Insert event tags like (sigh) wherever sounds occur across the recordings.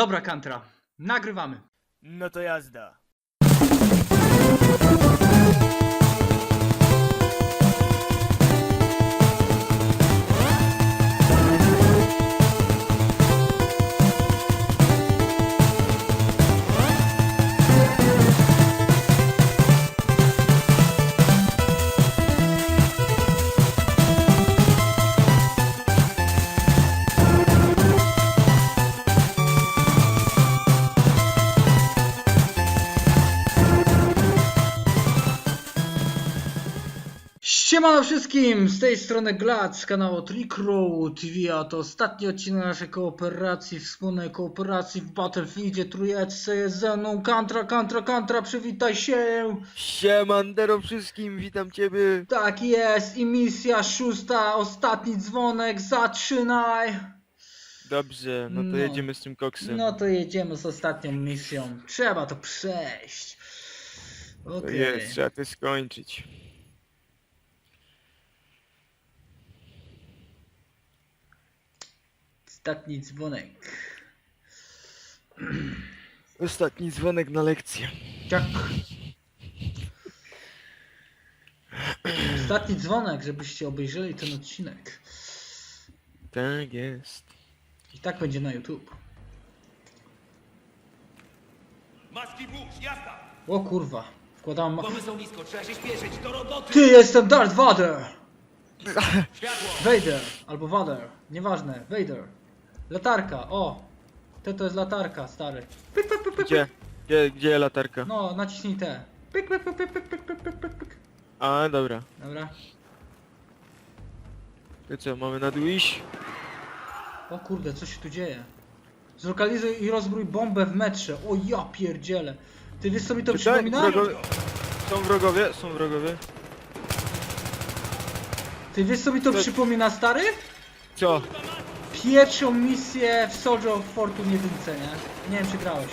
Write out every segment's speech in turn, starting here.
Dobra, Kantra. Nagrywamy. No to jazda. Siemano wszystkim, z tej strony Glad z kanału Trick Road TV, a to ostatni odcinek naszej kooperacji, wspólnej kooperacji w Battlefieldzie trójeczce jest ze mną Kantra, Kantra, Kantra, przywitaj się! Siemandero wszystkim, witam ciebie. Tak jest i misja szósta, ostatni dzwonek, zaczynaj! Dobrze, no to No. jedziemy z tym koksem. No to jedziemy z ostatnią misją, trzeba to przejść. to jest, trzeba to skończyć. Ostatni dzwonek. Ostatni dzwonek na lekcję. Tak. Ostatni dzwonek, żebyście obejrzeli ten odcinek. Tak jest. I tak będzie na YouTube. Maski włóż, jazda! O kurwa. Wkładam ma... Bomby są nisko, trzeba się śpieszyć, do roboty! Ty jestem Darth Vader! (laughs) Światło! Vader albo Vader. Nieważne. Vader. Latarka. O. Te to jest latarka, stary. Pyk, pyk, pyk, pyk, Gdzie? Gdzie, gdzie latarka? No, naciśnij te. Pyk, pyk, pyk, pyk, pyk, pyk, pyk, pyk, pyk, pyk. A, dobra. Dobra. To co, mamy na dół iść? O kurde, co się tu dzieje? Zlokalizuj i rozbrój bombę w metrze. O ja pierdzielę. Ty wiesz co mi to przypomina? wrogowie. Są wrogowie, są wrogowie. Ty wiesz co mi To- przypomina stary? Co? Pierwszą misję w Soldier of Fortune jedynce, nie? Nie wiem czy grałeś.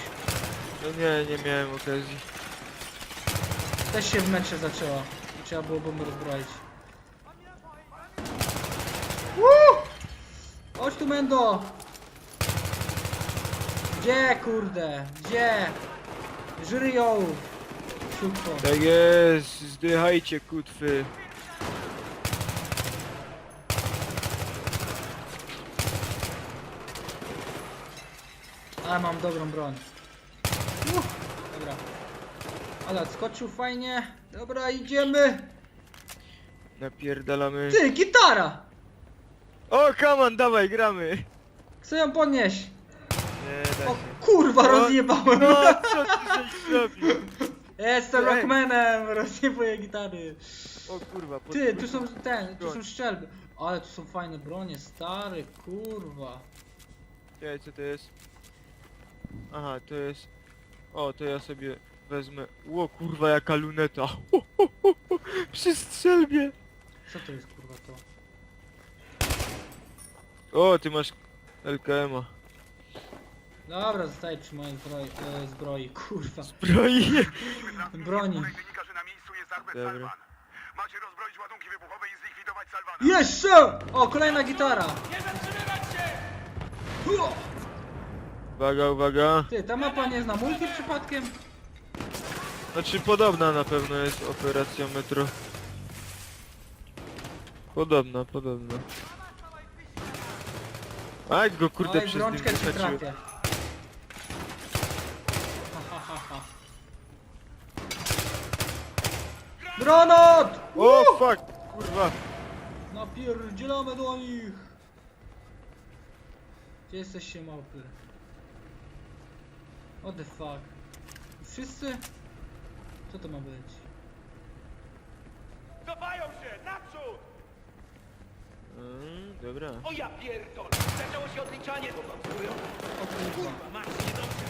No nie, nie miałem okazji. Też się w metrze zaczęła. I trzeba było bombę rozbroić. Woo! Chodź tu Mendo! Gdzie kurde? Gdzie? Żyry ją! Szybko. Tak jest, zdychajcie kutwy. Ale mam dobrą broń. Uff, dobra. Ale skoczył fajnie. Dobra, idziemy. Napierdalamy. Ty, gitara! O, kaman, dawaj, gramy. Chcę ją podnieść. Nie O się. kurwa, rozjebałem. No, co ty żeś zrobił? Jestem Ej. rockmanem, rozjebuję gitary. O kurwa, pod... Ty, tu są ten, tu są szczelby. Ale tu są fajne bronie, stary, kurwa. Czekaj, co to jest? Aha, to jest... O, to ja sobie wezmę... Ło, kurwa, jaka luneta. Ho, ho, ho, ho. Przy strzelbie. Co to jest kurwa to? O, ty masz LKM-a. Dobra, zostaję przy mojej zbroi, e, zbroi, kurwa. Broi. Broni. wynika, że na miejscu jest Arbet Dobra. Macie rozbroić ładunki wybuchowe i zlikwidować Salvana. Jeszcze! O, kolejna gitara. Nie zatrzymywać się! Uwaga, uwaga. Ty, ta mapa nie zna multi przypadkiem? Znaczy, podobna na pewno jest operacja metro. Podobna, podobna. A jak go kurde Oj, przez brączkę nim ci wysadziło. trafię. Ha, ha, ha, ha. Granat! O, fuck, kurwa. Napierdzielamy do nich! Gdzie jesteście małpy? What the fuck? Wszyscy? Co to ma być? Cofają się, naprzód! Mm, dobra. O ja pierdol! Zaczęło się odliczanie, bo konstruują. O kurwa. Masz niedobrze.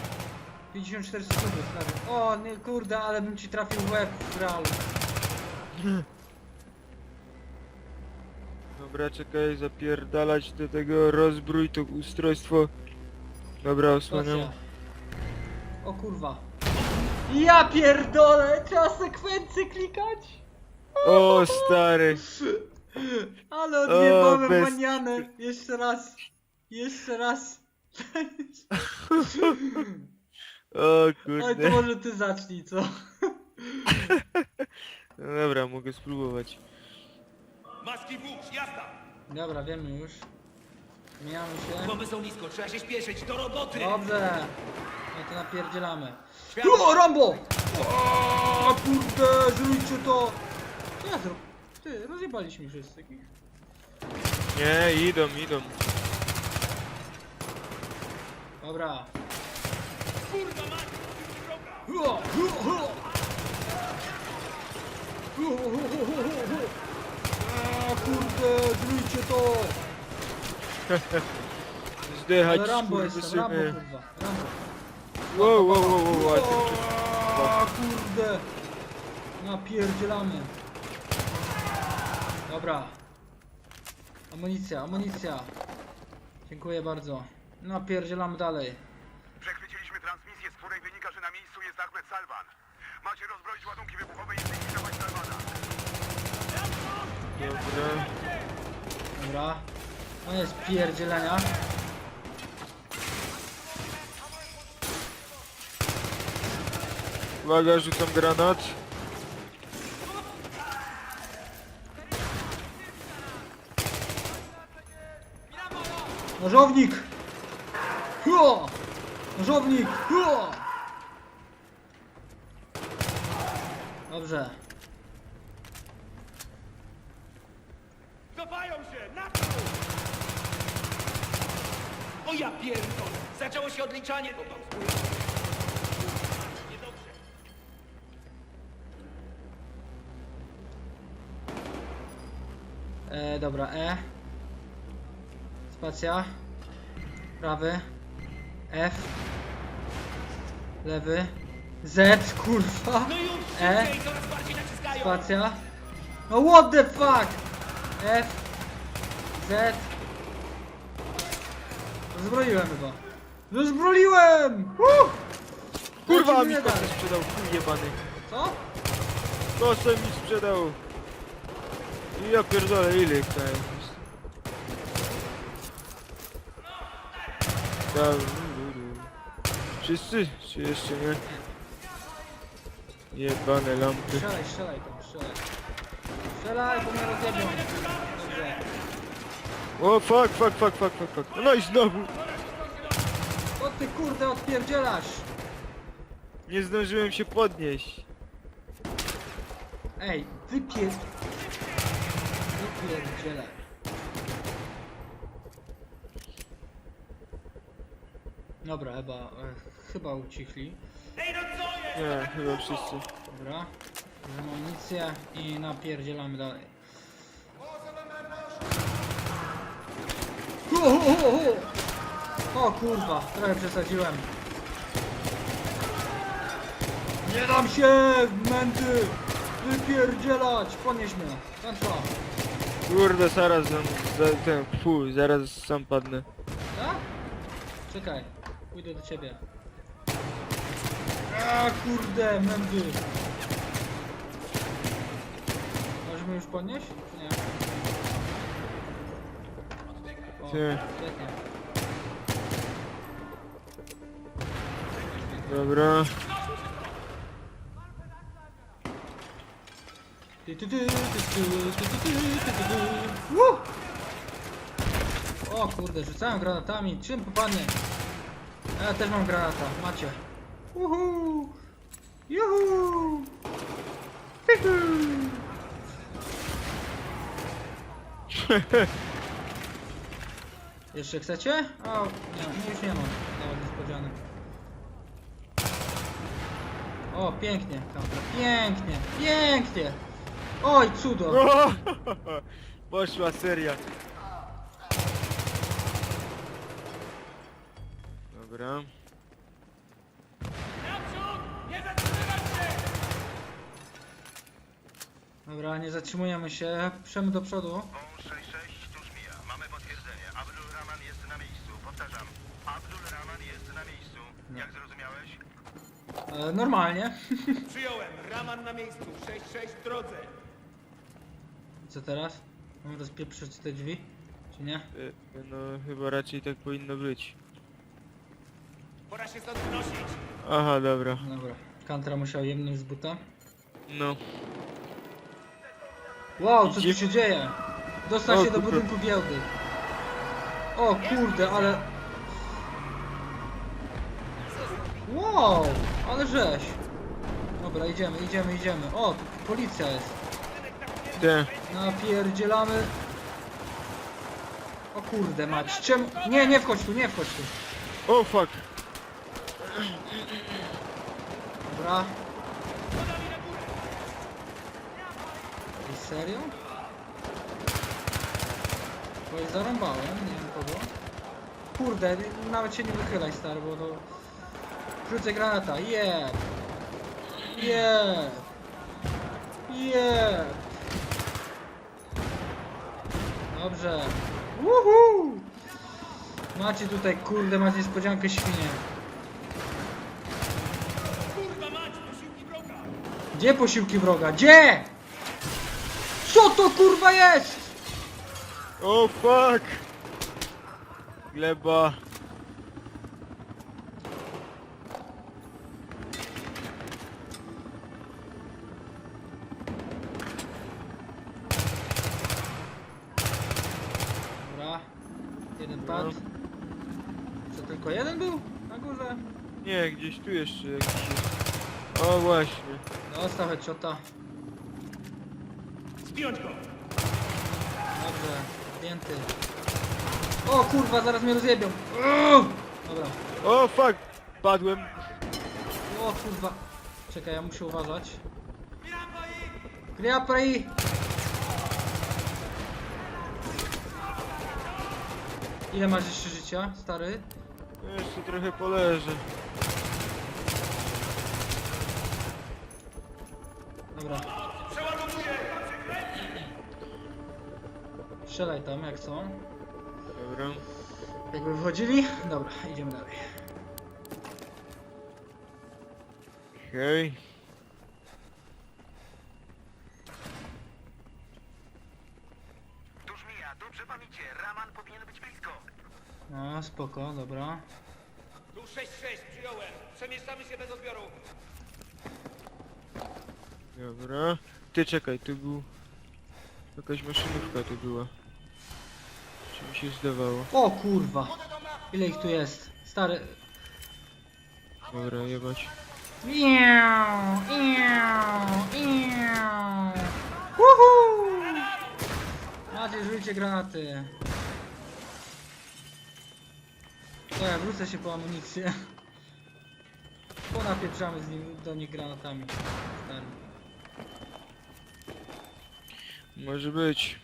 54 sekundy, stary. O, nie, kurde, ale bym ci trafił w łeb w realu. (laughs) Dobra, czekaj, zapierdalać do tego, rozbrój to ustrojstwo. Dobra, osłaniam. Stacja. O kurwa. Ja pierdolę! Trzeba sekwencję klikać! O, stary. Ale odjebałem bez- manianę! Jeszcze raz! Jeszcze raz! (laughs) O Ale to kurde. może ty zacznij, co? (laughs) No dobra, mogę spróbować. Maski włóż, jazda! Dobra, wiemy już. Zmieniamy się. Bomby są nisko, trzeba się śpieszyć, do roboty! Dobrze. No to napierdzielamy. Światło! O, Rambo! O, kurde, zróbcie to! Co ja zrobię? Ty, rozjebaliśmy wszyscy. Nie, idą, idą. Dobra. Kurwa mać! Hua. A, kurde, zróbcie to! Zdychać, Ale Rambo jest. Rambo kurwa, Rambo. Wow, wow, wow, wow, wow. O, kurde! Napierdzielamy. Dobra. Amunicja, amunicja. Dziękuję bardzo. Napierdzielamy dalej. Przechwyciliśmy transmisję, z której wynika, że na miejscu jest Ahmed Salwan. Macie rozbroić ładunki wybuchowe i zlikwidować Salwana. Dobra. Dobra. Koniec pierdzielenia. Uwaga, rzucam granat. Nożownik! Hua! Nożownik! Hua! Dobrze. Cofają się! Naprzód! O ja pierdol! Zaczęło się odliczanie do Niedobrze. E, dobra, E. Spacja. Prawy. F. Lewy. Z, kurwa. No już! E. Szybciej, coraz bardziej naciskają! Spacja. No what the fuck? F. Z. Zbroiłem chyba. Zbroiłem! Uh! Kurwa, mi kosę dalej. sprzedał, chuj jebany. Co? Kosę mi sprzedał. I ja pierdolę, ile ich tam jest? Tam, Wszyscy? Czy jeszcze nie? Jebane lampy. Strzelaj, strzelaj tam, strzelaj. Strzelaj, bo mnie rozjebią. O, fuck, fuck, fuck, fuck, fuck, fuck. No i znowu. Co ty kurde odpierdzielasz? Nie zdążyłem się podnieść. Ej, wypier... Wypierdzielaj. Dobra, chyba, e, chyba ucichli. Ej, no co jest? Nie, chyba wszyscy. Dobra. Amunicję i napierdzielamy dalej. O kurwa, trochę przesadziłem. Nie dam się, mędy! Wypierdzielać! Ponieś mnie. Ten co? Kurde, zaraz za, za ten, fu, zaraz sam padnę. Tak? Czekaj, pójdę do ciebie. A kurde, mędy! Możemy już podnieść? Czy nie? O, Ty. świetnie. Dobra. Ty, ty, ty, ty, ty, ty, ty, ty, ty, ty, ty. Woo! O kurde, rzucałem granatami. Czym popadnie? Ja też mam granata, macie. Uhu! Juhu! Fihu! Jeszcze chcecie? O, nie, nie, już nie mam. Nawet niespodziany. O, pięknie, kamera. Pięknie, pięknie! Oj, cudo! (laughs) Poszła seria. Dobra. Dobra, nie zatrzymujemy się. Przemy do przodu. Wąż 66 tuż mija. Mamy potwierdzenie. Abdul Rahman jest na miejscu. Powtarzam. Abdul Rahman jest na miejscu. Jak zrozumiałeś? E, normalnie. Przyjąłem. Raman na miejscu. 6-6 w drodze. Co teraz? Mam rozpieprzyć te drzwi? Czy nie? Y, No chyba raczej tak powinno być. Pora się stąd wynosić. Aha, dobra. Dobra. Kantra musiał jemnąć z buta. No. Wow, co tu Idzie- się dzieje? Dostał O, się do kurde. budynku giełdy. O kurde, ale... Wow, ale żeś. Dobra, idziemy, idziemy, idziemy. O, tu policja jest. Te. Napierdzielamy. O kurde mać, czemu... Nie, nie wchodź tu, nie wchodź tu. O fuck. Dobra. I serio? Bo je zarąbałem, nie wiem kogo. Kurde, nawet się nie wychylaj stary, bo to... Rzucę granata, yeah! Yeah! Yeah! Dobrze. Woohoo! Macie tutaj, kurde, macie niespodziankę świnie. Kurwa mać, posiłki wroga! Gdzie posiłki wroga? Gdzie? Co to kurwa jest? O fuck. Gleba. Jeden pad. Co tylko jeden był? Na górze? Nie, gdzieś tu jeszcze jakiś jest. O właśnie. Dostał headshota. Zdjąć go! Dobrze. Zdjęty. O kurwa, zaraz mnie rozjebią. Uuu! Dobra. O fuck. Padłem. O kurwa. Czekaj, ja muszę uważać. Griapri! Ile masz jeszcze życia, stary? Jeszcze trochę poleżę. Dobra. Strzelaj tam, jak są. Dobra. Jakby wychodzili? Dobra, idziemy dalej. Okej. Tuż mija, dobrze pan idzie. Raman powinien być blisko. No, spoko, dobra. Tu 6-6, przyjąłem. Przemieszczamy się bez odbioru. Dobra. Ty czekaj, tu był... Jakaś maszynówka tu była. Czy mi się zdawało? O kurwa! Ile ich tu jest? Stary... Dobra, jebać. Miau, miau, miau. Uhu! Macie, granaty. Ja wrócę się po amunicję. (laughs) Ponapieprzamy z nim, do nich granatami. Stary. Może być.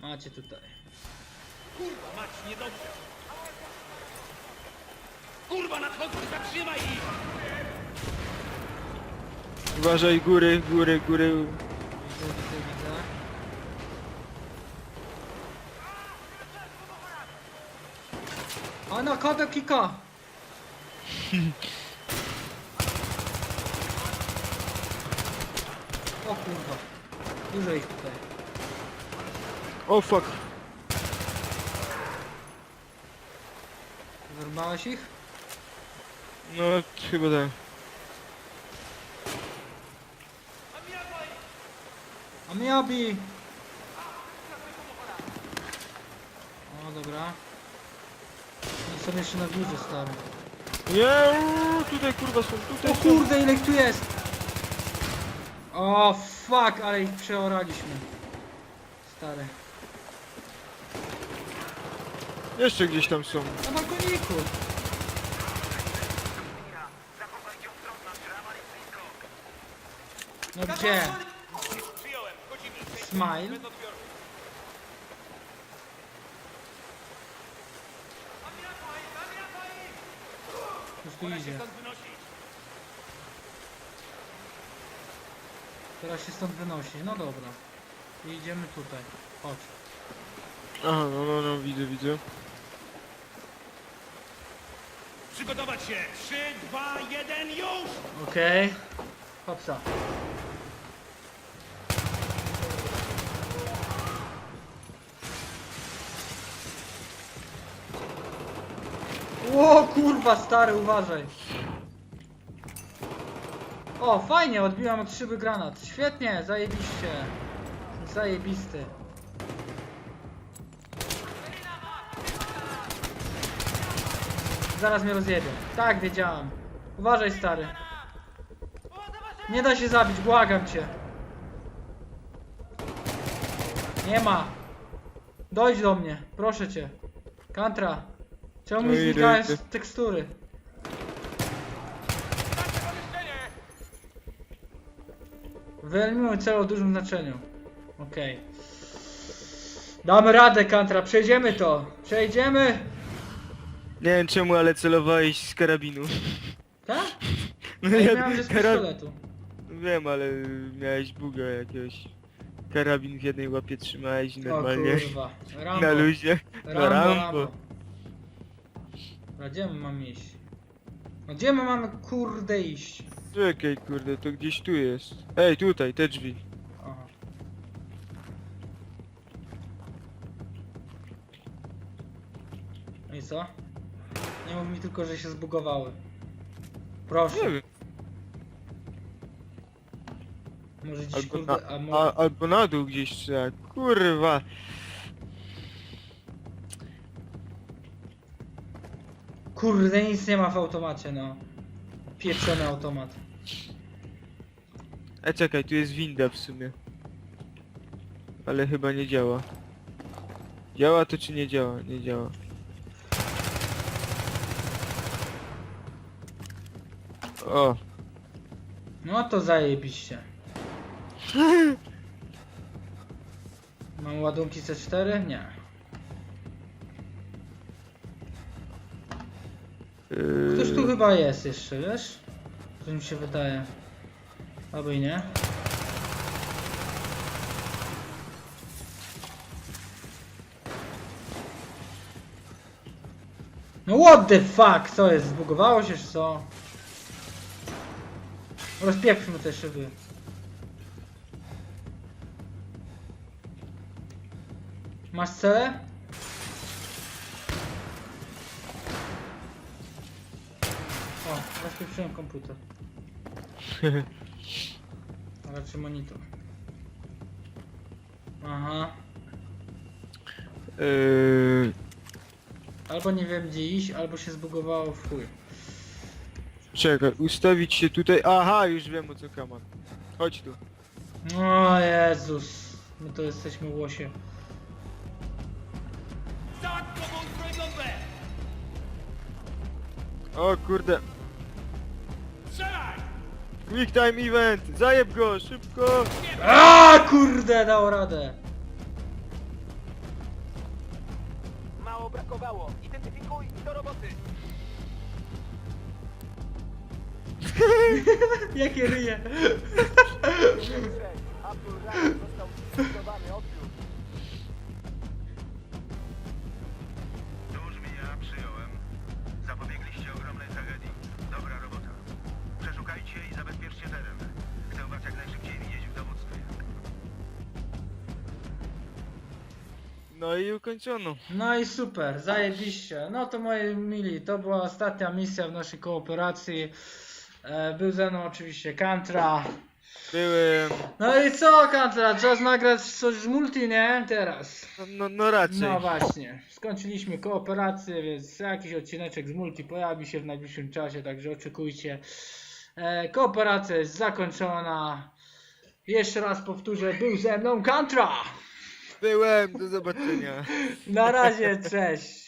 Macie tutaj. Kurwa mać, niedobrze. Kurwa, nadchodzą, zatrzymaj ich! Uważaj, góry, góry, góry. Widzę, widzę, widzę. A na kadę kika! (laughs) O kurwa. Dużo ich tutaj. O fuck. Zerwałeś ich? No, chyba tak. A miabi! O dobra. Są jeszcze na górze stary. Nie, tutaj kurwa są, tutaj O są. kurde ile ich tu jest! O fuck, ale ich przeoraliśmy. Stary. Jeszcze gdzieś tam są. Na balkoniku! No gdzie? Smile? Już tu idzie. Teraz się stąd wynosi. No dobra. I idziemy tutaj. Chodź. Aha, no, no, no, widzę, widzę. Przygotować się. 3, 2, 1, już! Okej. Hopsa. O kurwa stary, uważaj. O, fajnie, odbiłam od szyby granat. Świetnie, zajebiście. Zajebisty. Zaraz mnie rozjebie. Tak, wiedziałem. Uważaj stary. Nie da się zabić, błagam cię. Nie ma. Dojdź do mnie, proszę cię. Kantra. Czemu mi znikają tekstury? Wyeliminuj cel o dużym znaczeniu. Okej. Damy radę, Kantra, przejdziemy to. Przejdziemy. Nie wiem czemu, ale celowałeś z karabinu. Tak? No Ja ja- miałem, że z pistoletu. Wiem, ale miałeś buga jakiegoś. Karabin w jednej łapie trzymałeś O normalnie. kurwa. Rambo. Na luzie. No Rambo, Rambo. Dobra, gdzie my mamy iść? No gdzie my mamy kurde iść? Czekaj kurde, to gdzieś tu jest. Ej, tutaj, te drzwi. Aha. No i co? Nie mów mi tylko, że się zbugowały. Proszę. Nie wiem. Może dziś Albo kurde, na, a a, może... albo na dół gdzieś trzeba. Kurwa. Kurde, nic nie ma w automacie, no. Pieczony automat. E czekaj, tu jest winda w sumie. Ale chyba nie działa. Działa to czy nie działa? Nie działa. O, No to zajebiście. (laughs) Mam ładunki C4? Nie. Ktoś tu chyba jest jeszcze, wiesz? Co mi się wydaje. Albo nie. No what the fuck? Co jest? Zbugowało się czy co? Rozpieprzmy te szyby. Masz cele? O, rozpieprzyłem komputer. (laughs) A raczej monitor. Aha. yy, Albo nie wiem gdzie iść, albo się zbugowało w chuj. czekaj, ustawić się tutaj. Aha, już wiem o co kaman. Chodź tu. O Jezus. My to jesteśmy łosie. B! O kurde. Quick time event! Zajeb go, szybko! A kurde, dał radę. Mało brakowało. Identyfikuj i do roboty. (laughs) Jakie ryje. Abdul Rahman został zlikwidowany. No i ukończono. No i super, zajebiście. No to moi mili, to była ostatnia misja w naszej kooperacji. E, był ze mną oczywiście Kantra. Byłem. No i co Kantra, czas nagrać coś z multi, nie? Teraz. No, no, no raczej. No właśnie, skończyliśmy kooperację, więc jakiś odcineczek z multi pojawi się w najbliższym czasie, także oczekujcie. E, kooperacja jest zakończona. Jeszcze raz powtórzę, był ze mną Kantra! Byłem, do zobaczenia. Na razie, cześć!